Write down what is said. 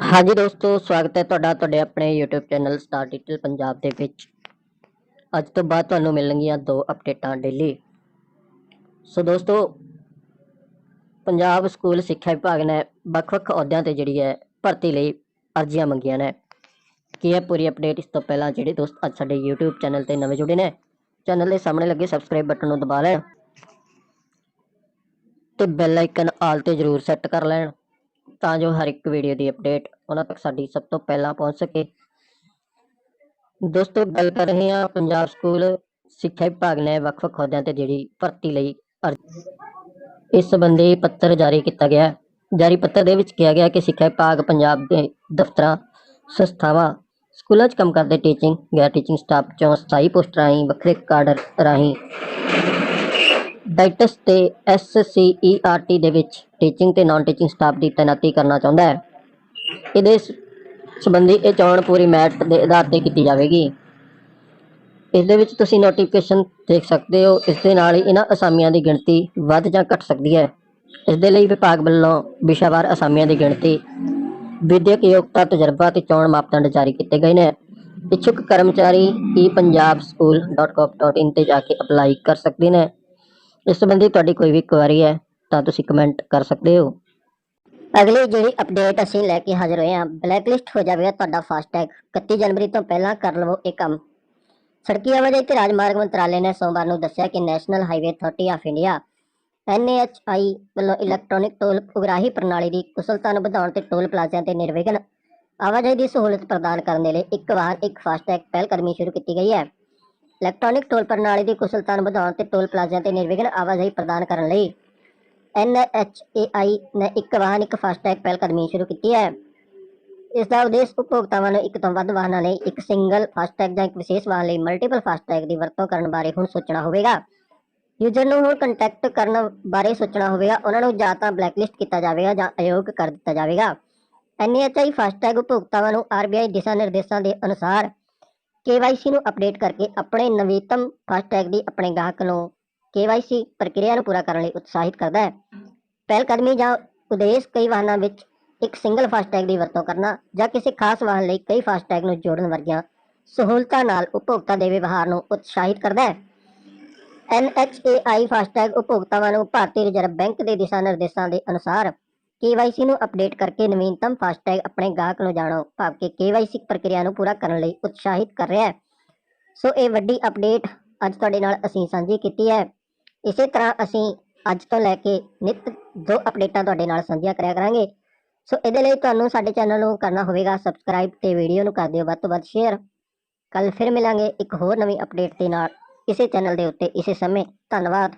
ਹਾਂਜੀ ਦੋਸਤੋ, ਸਵਾਗਤ ਹੈ ਤੁਹਾਡਾ, ਤੁਹਾਡੇ ਆਪਣੇ YouTube channel Star Digital Punjab ਦੇ ਵਿੱਚ। ਅੱਜ ਤੋਂ ਬਾਅਦ ਤੁਹਾਨੂੰ ਮਿਲਣਗੀਆਂ ਦੋ ਅਪਡੇਟਾਂ ਡੇਲੀ ਸੋ ਦੋਸਤੋ, ਪੰਜਾਬ ਸਕੂਲ ਸਿੱਖਿਆ ਵਿਭਾਗ ਨੇ ਵੱਖ-ਵੱਖ ਅਹੁਦਿਆਂ ਤੇ ਜਿਹੜੀ ਹੈ ਭਰਤੀ ਲਈ ਅਰਜ਼ੀਆਂ ਮੰਗੀਆਂ ਨੇ। ਕੀ ਹੈ ਪੂਰੀ ਅਪਡੇਟ ਇਸ ਤੋਂ ਪਹਿਲਾਂ ਜਿਹੜੇ ਦੋਸਤ ਅੱਜ ਸਾਡੇ YouTube ਚੈਨਲ ਤੇ ਨਵੇਂ ਜੁੜੇ ਨੇ? ਚੈਨਲ ਦੇ ਸਾਹਮਣੇ ਲੱਗੇ ਸਬਸਕ੍ਰਾਈਬ ਬਟਨ ਨੂੰ ਦਬਾ ਲੈਣ ਤੇ ਬੈਲ ਆਈਕਨ ਆਲ ਤੇ ਜ਼ਰੂਰ ਸੈੱਟ ਕਰ ਲੈਣ। ਤਾਂ ਜੋ ਹਰ ਇੱਕ ਵੀਡੀਓ ਦੀ ਅਪਡੇਟ ਉਹਨਾਂ ਤੱਕ ਸਾਡੀ ਸਭ ਤੋਂ ਪਹਿਲਾਂ ਪਹੁੰਚ ਸਕੇ। ਦੋਸਤੋ, ਗੱਲ ਕਰ ਰਹੇ ਹਾਂ ਪੰਜਾਬ ਸਕੂਲ ਸਿੱਖਿਆ ਵਿਭਾਗ ਨੇ ਵੱਖ-ਵੱਖ ਅਹੁਦਿਆਂ ਤੇ ਜਿਹੜੀ ਭਰਤੀ ਲਈ ਇਸ ਸੰਬੰਧੀ ਪੱਤਰ ਜਾਰੀ ਕੀਤਾ ਗਿਆ ਜਾਰੀ ਪੱਤਰ ਦੇ ਵਿੱਚ ਕਿਹਾ ਗਿਆ ਕਿ ਸਿੱਖਿਆ ਵਿਭਾਗ ਪੰਜਾਬ ਦੇ ਦਫ਼ਤਰਾਂ, ਸੰਸਥਾਵਾਂ, ਸਕੂਲਾਂ 'ਚ ਕੰਮ ਕਰਦੇ ਟੀਚਿੰਗ ਗੈਰ ਟੀਚਿੰਗ ਸਟਾਫ ਚੋਂ ਸਥਾਈ ਪੋਸਟ ਰਾਹੀਂ, ਵੱਖਰੇ ਕਾਡਰ ਰਾਹੀਂ ਡਾਈਟਸ ਤੇ ਐਸਸੀਈਆਰਟੀ ਦੇ ਵਿੱਚ ਟੀਚਿੰਗ ਤੇ ਨਾਨ ਟੀਚਿੰਗ ਸਟਾਫ ਦੀ ਤੈਨਾਤੀ ਕਰਨਾ ਚਾਹੁੰਦਾ ਹੈ। ਇਹਦੇ ਸ- ਸੰਬੰਧੀ ਇਹ ਚੋਣ ਪੂਰੀ ਮੈਟ ਦੇ ਆਧਾਰ ਤੇ ਕੀਤੀ ਜਾਵੇਗੀ। ਇਸ ਦੇ ਵਿੱਚ ਤੁਸੀਂ ਨੋਟੀਫਿਕੇਸ਼ਨ ਦੇਖ ਸਕਦੇ ਹੋ ਇਸ ਦੇ ਨਾਲ ਹੀ ਇਹਨਾਂ ਅਸਾਮੀਆਂ ਦੀ ਗਿਣਤੀ ਵੱਧ ਜਾਂ ਘਟ ਸਕਦੀ ਹੈ। ਇਸ ਦੇ ਲਈ ਵਿਭਾਗ ਵੱਲੋਂ ਵਿਸ਼ਾਵਾਰ ਅਸਾਮੀਆਂ ਦੀ ਗਿਣਤੀ, ਵਿਦਿਅਕ ਯੋਗਤਾ, ਤਜਰਬਾ ਤੇ ਚੋਣ ਮਾਪਦੰਡ ਜਾਰੀ ਕੀਤੇ ਗਏ ਨੇ। ਇੱਛੁਕ ਕਰਮਚਾਰੀ epunjabschool.gov.in ਤੇ ਜਾ ਕੇ ਅਪਲਾਈ ਕਰ ਸਕਦੇ ਨੇ। ਇਸ ਸੰਬੰਧੀ ਤੁਹਾਡੀ ਕੋਈ ਵੀ ਕੁਐਰੀ ਹੈ, ਤਾਂ ਤੁਸੀਂ ਕਮੈਂਟ ਕਰ ਸਕਦੇ ਹੋ। ਅਗਲੀ ਜਿਹੜੀ ਅਪਡੇਟ ਅਸੀਂ ਲੈ ਕੇ ਹਾਜ਼ਰ ਹੋਏ ਹਾਂ ਬਲੈਕਲਿਸਟ ਹੋ ਜਾਵੇਗਾ ਤੁਹਾਡਾ ਫਾਸਟੈਗ। 31 ਜਨਵਰੀ ਤੋਂ ਪਹਿਲਾਂ ਕਰ ਲਵੋ ਇਹ ਕੰਮ। ਸੜਕੀ ਆਵਾਜਾਈ ਤੇ ਰਾਜਮਾਰਗ ਮੰਤਰਾਲੇ ਨੇ ਸੋਮਵਾਰ ਨੂੰ ਦੱਸਿਆ ਕਿ National Highway Authority of India NHI ਵੱਲੋਂ ਇਲੈਕਟ੍ਰੋਨਿਕ ਟੋਲ ਉਗਰਾਹੀ ਪ੍ਰਣਾਲੀ ਦੀ ਕੁਸ਼ਲਤਾ ਨੂੰ ਵਧਾਉਣ ਤੇ ਟੋਲ ਪਲਾਜ਼ਿਆਂ ਤੇ ਨਿਰਵਿਘਨ ਆਵਾਜਾਈ ਦੀ ਸਹੂਲਤ ਪ੍ਰਦਾਨ ਕਰਨ ਦੇ ਲਈ ਇੱਕ ਵਾਰ ਇੱਕ ਫਾਸਟੈਗ ਪਹਿਲ ਕਦਮੀ ਸ਼ੁਰੂ ਕੀਤੀ ਗਈ ਹੈ। ਇਲੈਕਟ੍ਰੋਨਿਕ ਟੋਲ ਪ੍ਰਣਾਲੀ ਦੀ ਕੁਸ਼ਲਤਾ ਨੂੰ ਵਧਾਉਣ ਤੇ ਟੋਲ ਪਲਾਜ਼ਿਆਂ ਤੇ ਨਿਰਵਿਘਨ ਆਵਾਜਾਈ ਪ੍ਰਦਾਨ ਕਰਨ ਲਈ NHAI ਨੇ ਇੱਕ ਵਾਹਨ, ਇੱਕ ਫਾਸਟੈਗ ਪਹਿਲ ਕਦਮੀ ਸ਼ੁਰੂ ਕੀਤੀ ਹੈ। ਇਸ ਦਾ ਉਦੇਸ਼ ਉਪਭੋਗਤਾਵਾਂ ਨੂੰ ਇੱਕ ਤੋਂ ਵੱਧ ਵਾਹਨਾਂ ਲਈ ਇੱਕ ਸਿੰਗਲ ਫਾਸਟੈਗ ਜਾਂ ਇੱਕ ਵਿਸ਼ੇਸ਼ ਵਾਹਨ ਲਈ ਮਲਟੀਪਲ ਫਾਸਟੈਗ ਦੀ ਵਰਤੋਂ ਕਰਨ ਬਾਰੇ ਹੁਣ ਸੋਚਣਾ ਹੋਵੇਗਾ। ਯੂਜ਼ਰ ਨੂੰ ਹੁਣ ਕੰਟੈਕਟ ਕਰਨ ਬਾਰੇ ਸੋਚਣਾ ਹੋਵੇਗਾ। ਉਹਨਾਂ ਨੂੰ ਜਾਂ ਤਾਂ ਬਲੈਕਲਿਸਟ ਕੀਤਾ ਜਾਵੇਗਾ ਜਾਂ ਅਯੋਗ ਕਰ ਦਿੱਤਾ ਜਾਵੇਗਾ। NHI ਫਾਸਟੈਗ ਉਪਭੋਗਤਾਵਾਂ ਨੂੰ RBI ਦਿਸ਼ਾ ਨਿਰਦੇਸ਼ਾਂ ਦੇ ਅਨੁਸਾਰ KYC ਨੂੰ ਅਪਡੇਟ ਕਰਕੇ ਆਪਣੇ ਨਵੀਨਤਮ ਫਾਸਟੈਗ ਦੀ ਆਪਣੇ ਗਾਹਕ ਨੂੰ KYC ਪ੍ਰਕਿਰਿਆ ਨੂੰ ਪੂਰਾ ਕਰਨ ਲਈ ਉਤਸ਼ਾਹਿਤ ਕਰਦਾ ਹੈ। ਪਹਿਲਕਦਮੀ ਜਾਂ ਉਦੇਸ਼ ਕਈ ਵਾਹਨਾਂ ਵਿੱਚ ਇੱਕ ਸਿੰਗਲ ਫਾਸਟੈਗ ਦੀ ਵਰਤੋਂ ਕਰਨਾ ਜਾਂ ਕਿਸੇ ਖਾਸ ਵਾਹਨ ਲਈ ਕਈ ਫਾਸਟੈਗ ਨੂੰ ਜੋੜਨ ਵਰਗੀਆਂ ਸਹੂਲਤਾਂ ਨਾਲ ਉਪਭੋਗਤਾ ਦੇ ਵਿਵਹਾਰ ਨੂੰ ਉਤਸ਼ਾਹਿਤ ਕਰਦਾ ਹੈ। NHAI ਫਾਸਟੈਗ ਉਪਭੋਗਤਾਵਾਂ ਨੂੰ ਭਾਰਤੀ ਰਿਜ਼ਰਵ ਬੈਂਕ ਦੇ ਦਿਸ਼ਾ ਨਿਰਦੇਸ਼ਾਂ ਦੇ ਅਨੁਸਾਰ KYC ਨੂੰ ਅਪਡੇਟ ਕਰਕੇ ਨਵੀਨਤਮ ਫਾਸਟੈਗ ਆਪਣੇ ਗਾਹਕ ਨੂੰ ਜਾਣੋ, ਭਾਵ ਕਿ KYC ਪ੍ਰਕਿਰਿਆ ਨੂੰ ਪੂਰਾ ਕਰਨ ਲਈ ਉਤਸ਼ਾਹਿਤ ਕਰ ਰਿਹਾ ਹੈ। ਸੋ ਇਹ ਵੱਡੀ ਅਪਡੇਟ ਅੱਜ ਤੁਹਾਡੇ ਨਾਲ ਅਸੀਂ ਸਾਂਝੀ ਕੀਤੀ ਹੈ। ਇਸੇ ਤਰ੍ਹਾਂ ਅਸੀਂ ਅੱਜ ਤੋਂ ਲੈ ਕੇ ਨਿਤ ਦੋ ਅਪਡੇਟਾਂ ਤੁਹਾਡੇ ਨਾਲ ਸਾਂਝੀਆਂ ਕਰਿਆ ਕਰਾਂਗੇ। ਸੋ ਇਹਦੇ ਲਈ ਤੁਹਾਨੂੰ ਸਾਡੇ ਚੈਨਲ ਨੂੰ ਕਰਨਾ ਹੋਵੇਗਾ ਸਬਸਕ੍ਰਾਈਬ ਤੇ ਵੀਡੀਓ ਨੂੰ ਕਰ ਦਿਓ ਵੱਧ ਤੋਂ ਵੱਧ ਸ਼ੇਅਰ ਕੱਲ ਫਿਰ ਮਿਲਾਂਗੇ ਇੱਕ ਹੋਰ ਨਵੀਂ ਅਪਡੇਟ ਦੇ ਨਾਲ। ਇਸੇ ਚੈਨਲ ਦੇ ਉੱਤੇ ਇਸੇ ਸਮੇਂ। ਧੰਨਵਾਦ।